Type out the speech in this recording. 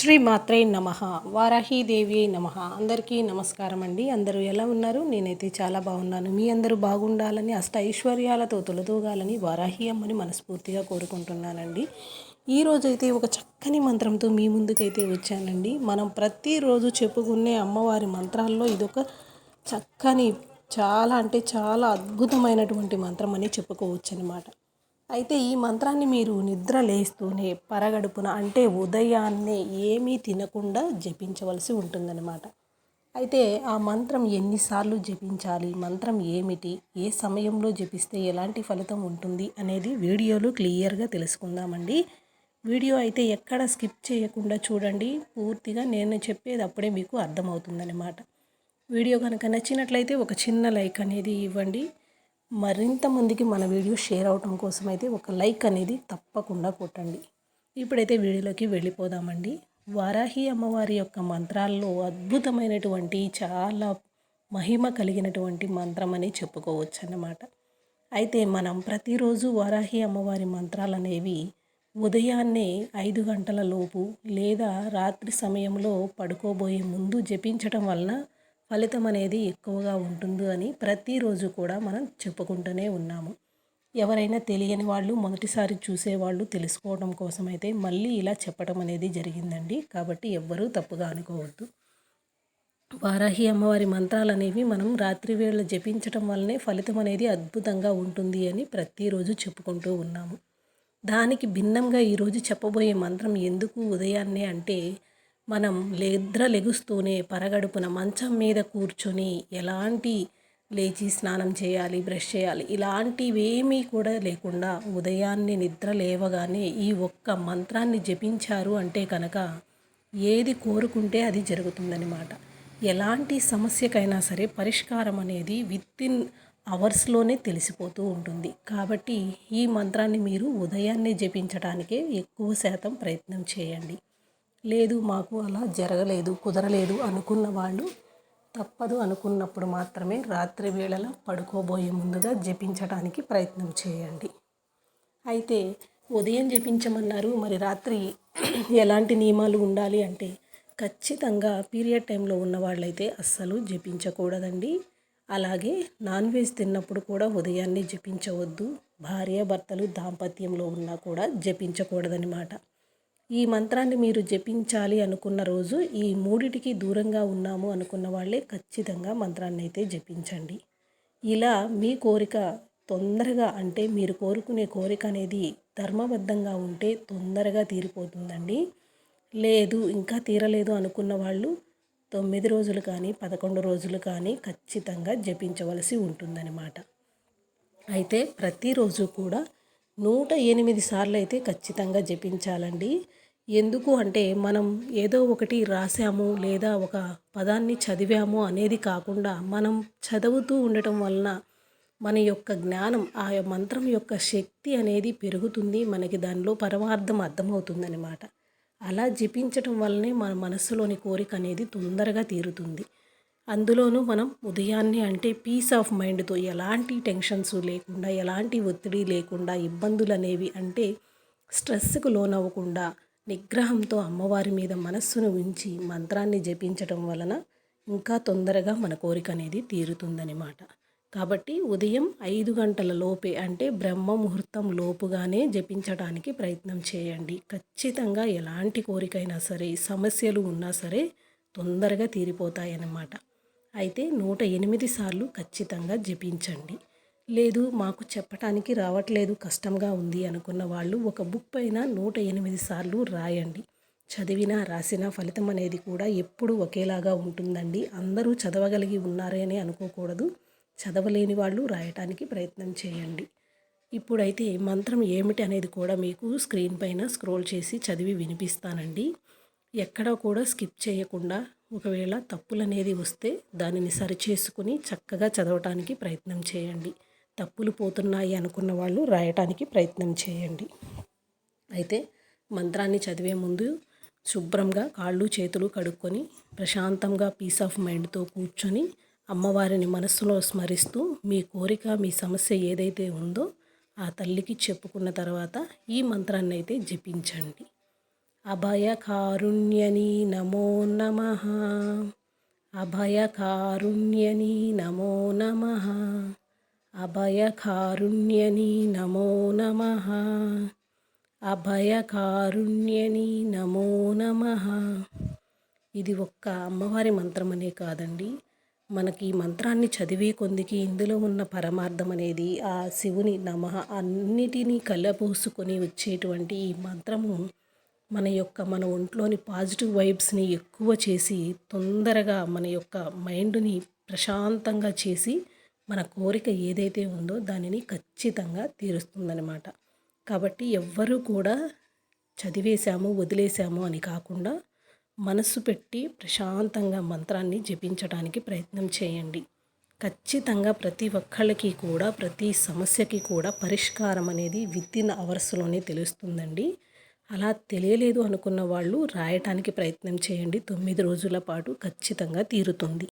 శ్రీ మాత్రే నమ. వారాహీదేవి నమ. అందరికీ నమస్కారం అండి. అందరూ ఎలా ఉన్నారు? నేనైతే చాలా బాగున్నాను. మీ అందరూ బాగుండాలని అష్ట ఐశ్వర్యాలతో తొలదూగాలని వారాహి అమ్మని మనస్ఫూర్తిగా కోరుకుంటున్నానండి. ఈరోజైతే ఒక చక్కని మంత్రంతో మీ ముందుకైతే వచ్చానండి. మనం ప్రతిరోజు చెప్పుకునే అమ్మవారి మంత్రాల్లో ఇదొక చక్కని చాలా అంటే చాలా అద్భుతమైనటువంటి మంత్రం అని చెప్పుకోవచ్చు అనమాట అయితే ఈ మంత్రాన్ని మీరు నిద్ర లేస్తూనే పరగడుపున అంటే ఉదయాన్నే ఏమీ తినకుండా జపించవలసి ఉంటుందన్నమాట. అయితే ఆ మంత్రం ఎన్నిసార్లు జపించాలి? మంత్రం ఏమిటి? ఏ సమయంలో జపిస్తే ఎలాంటి ఫలితం ఉంటుంది? అనేది వీడియోలో క్లియర్గా తెలుసుకుందామండి. వీడియో అయితే ఎక్కడ స్కిప్ చేయకుండా చూడండి. పూర్తిగా నేను చెప్పేది అప్పుడే మీకు అర్థమవుతుందన్నమాట. వీడియో కనుక నచ్చినట్లయితే ఒక చిన్న లైక్ అనేది ఇవ్వండి. మరింత మందికి మన వీడియో షేర్ అవటం కోసం అయితే ఒక లైక్ అనేది తప్పకుండా కొట్టండి. ఇప్పుడైతే వీడియోలోకి వెళ్ళిపోదామండి. వారాహి అమ్మవారి యొక్క మంత్రాల్లో అద్భుతమైనటువంటి చాలా మహిమ కలిగినటువంటి మంత్రం అని చెప్పుకోవచ్చు అన్నమాట అయితే మనం ప్రతిరోజు వారాహి అమ్మవారి మంత్రాలు అనేవి ఉదయాన్నే ఐదు గంటల లోపు లేదా రాత్రి సమయంలో పడుకోబోయే ముందు జపించటం వలన ఫలితం అనేది ఎక్కువగా ఉంటుంది అని ప్రతిరోజు కూడా మనం చెప్పుకుంటూనే ఉన్నాము. ఎవరైనా తెలియని వాళ్ళు మొదటిసారి చూసేవాళ్ళు తెలుసుకోవడం కోసం అయితే మళ్ళీ ఇలా చెప్పడం అనేది జరిగిందండి. కాబట్టి ఎవ్వరూ తప్పుగా అనుకోవద్దు. వారాహి అమ్మవారి మంత్రాలు అనేవి మనం రాత్రి వేళ జపించటం వల్లనే ఫలితం అనేది అద్భుతంగా ఉంటుంది అని ప్రతిరోజు చెప్పుకుంటూ ఉన్నాము. దానికి భిన్నంగా ఈరోజు చెప్పబోయే మంత్రం ఎందుకు ఉదయాన్నే అంటే మనం నిద్ర లెగుస్తూనే పరగడుపున మంచం మీద కూర్చొని ఎలాంటి లేచి స్నానం చేయాలి బ్రష్ చేయాలి ఇలాంటివేమీ కూడా లేకుండా ఉదయాన్నే నిద్ర లేవగానే ఈ ఒక్క మంత్రాన్ని జపించారు అంటే కనుక ఏది కోరుకుంటే అది జరుగుతుందనమాట ఎలాంటి సమస్యకైనా సరే పరిష్కారం అనేది విత్ ఇన్ అవర్స్లోనే తెలిసిపోతూ ఉంటుంది. కాబట్టి ఈ మంత్రాన్ని మీరు ఉదయాన్నే జపించడానికే ఎక్కువ శాతం ప్రయత్నం చేయండి. లేదు మాకు అలా జరగలేదు కుదరలేదు అనుకున్న వాళ్ళు తప్పదు అనుకున్నప్పుడు మాత్రమే రాత్రి వేళలో పడుకోబోయే ముందుగా జపించడానికి ప్రయత్నం చేయండి. అయితే ఉదయం జపించమన్నారు మరి రాత్రి ఎలాంటి నియమాలు ఉండాలి అంటే ఖచ్చితంగా పీరియడ్ టైంలో ఉన్న వాళ్ళైతే అస్సలు జపించకూడదండి. అలాగే నాన్ వెజ్ తిన్నప్పుడు కూడా ఉదయాన్నే జపించవద్దు. భార్యాభర్తలు దాంపత్యంలో ఉన్నా కూడా జపించకూడదనమాట ఈ మంత్రాన్ని మీరు జపించాలి అనుకున్న రోజు ఈ మూడిటికి దూరంగా ఉన్నాము అనుకున్న వాళ్ళే ఖచ్చితంగా మంత్రాన్ని అయితే జపించండి. ఇలా మీ కోరిక తొందరగా అంటే మీరు కోరుకునే కోరిక అనేది ధర్మబద్ధంగా ఉంటే తొందరగా తీరిపోతుందండి. లేదు ఇంకా తీరలేదు అనుకున్న వాళ్ళు తొమ్మిది రోజులు కానీ పదకొండు రోజులు కానీ ఖచ్చితంగా జపించవలసి ఉంటుందన్నమాట. అయితే ప్రతిరోజు కూడా నూట ఎనిమిది సార్లు అయితే ఖచ్చితంగా జపించాలండి. ఎందుకు అంటే మనం ఏదో ఒకటి రాసాము లేదా ఒక పదాన్ని చదివాము అనేది కాకుండా మనం చదువుతూ ఉండటం వలన మన యొక్క జ్ఞానం ఆ మంత్రం యొక్క శక్తి అనేది పెరుగుతుంది మనకి దానిలో పరమార్థం అర్థమవుతుందనమాట అలా జపించటం వల్లనే మన మనస్సులోని కోరిక అనేది తొందరగా తీరుతుంది. అందులోనూ మనం ఉదయాన్నే అంటే పీస్ ఆఫ్ మైండ్తో ఎలాంటి టెన్షన్స్ లేకుండా ఎలాంటి ఒత్తిడి లేకుండా ఇబ్బందులు అనేవి అంటే స్ట్రెస్కు లోనవ్వకుండా నిగ్రహంతో అమ్మవారి మీద మనస్సును ఉంచి మంత్రాన్ని జపించటం వలన ఇంకా తొందరగా మన కోరిక అనేది తీరుతుందనమాట కాబట్టి ఉదయం ఐదు గంటల లోపే అంటే బ్రహ్మ ముహూర్తం లోపుగానే జపించడానికి ప్రయత్నం చేయండి. ఖచ్చితంగా ఎలాంటి కోరికైనా సరే సమస్యలు ఉన్నా సరే తొందరగా తీరిపోతాయన్నమాట. అయితే నూట ఎనిమిది సార్లు ఖచ్చితంగా జపించండి. లేదు మాకు చెప్పటానికి రావట్లేదు కష్టంగా ఉంది అనుకున్న వాళ్ళు ఒక బుక్ పైన నూట ఎనిమిది సార్లు రాయండి. చదివినా రాసిన ఫలితం అనేది కూడా ఎప్పుడు ఒకేలాగా ఉంటుందండి. అందరూ చదవగలిగి ఉన్నారని అనుకోకూడదు. చదవలేని వాళ్ళు రాయటానికి ప్రయత్నం చేయండి. ఇప్పుడైతే మంత్రం ఏమిటి అనేది కూడా మీకు స్క్రీన్ పైన స్క్రోల్ చేసి చదివి వినిపిస్తానండి. ఎక్కడా కూడా స్కిప్ చేయకుండా ఒకవేళ తప్పులు అనేది వస్తే దానిని సరిచేసుకుని చక్కగా చదవటానికి ప్రయత్నం చేయండి. తప్పులు పోతున్నాయి అనుకున్న వాళ్ళు రాయటానికి ప్రయత్నం చేయండి. అయితే మంత్రాన్ని చదివే ముందు శుభ్రంగా కాళ్ళు చేతులు కడుక్కొని ప్రశాంతంగా పీస్ ఆఫ్ మైండ్తో కూర్చొని అమ్మవారిని మనస్సులో స్మరిస్తూ మీ కోరిక మీ సమస్య ఏదైతే ఉందో ఆ తల్లికి చెప్పుకున్న తర్వాత ఈ మంత్రాన్ని అయితే జపించండి. అభయకారుణ్యని నమో నమ. అభయకారుణ్యని నమో నమ. అభయకారుణ్యని నమో నమ. అభయకారుణ్యని నమో నమ. ఇది ఒక్క అమ్మవారి మంత్రం అనే కాదండి. మనకి ఈ మంత్రాన్ని చదివే కొందికి ఇందులో ఉన్న పరమార్థం అనేది ఆ శివుని నమ అన్నిటినీ కలబోసుకొని వచ్చేటువంటి ఈ మంత్రము మన యొక్క మన ఒంట్లోని పాజిటివ్ వైబ్స్ని ఎక్కువ చేసి తొందరగా మన యొక్క మైండ్ని ప్రశాంతంగా చేసి మన కోరిక ఏదైతే ఉందో దానిని ఖచ్చితంగా తీరుస్తుందనమాట కాబట్టి ఎవ్వరూ కూడా చదివేశాము వదిలేశాము అని కాకుండా మనస్సు పెట్టి ప్రశాంతంగా మంత్రాన్ని జపించడానికి ప్రయత్నం చేయండి. ఖచ్చితంగా ప్రతి ఒక్కళ్ళకి కూడా ప్రతి సమస్యకి కూడా పరిష్కారం అనేది విత్ ఇన్ అవర్స్లోనే తెలుస్తుందండి. అలా తెలియలేదు అనుకున్న వాళ్ళు రాయటానికి ప్రయత్నం చేయండి. తొమ్మిది రోజుల పాటు ఖచ్చితంగా తీరుతుంది.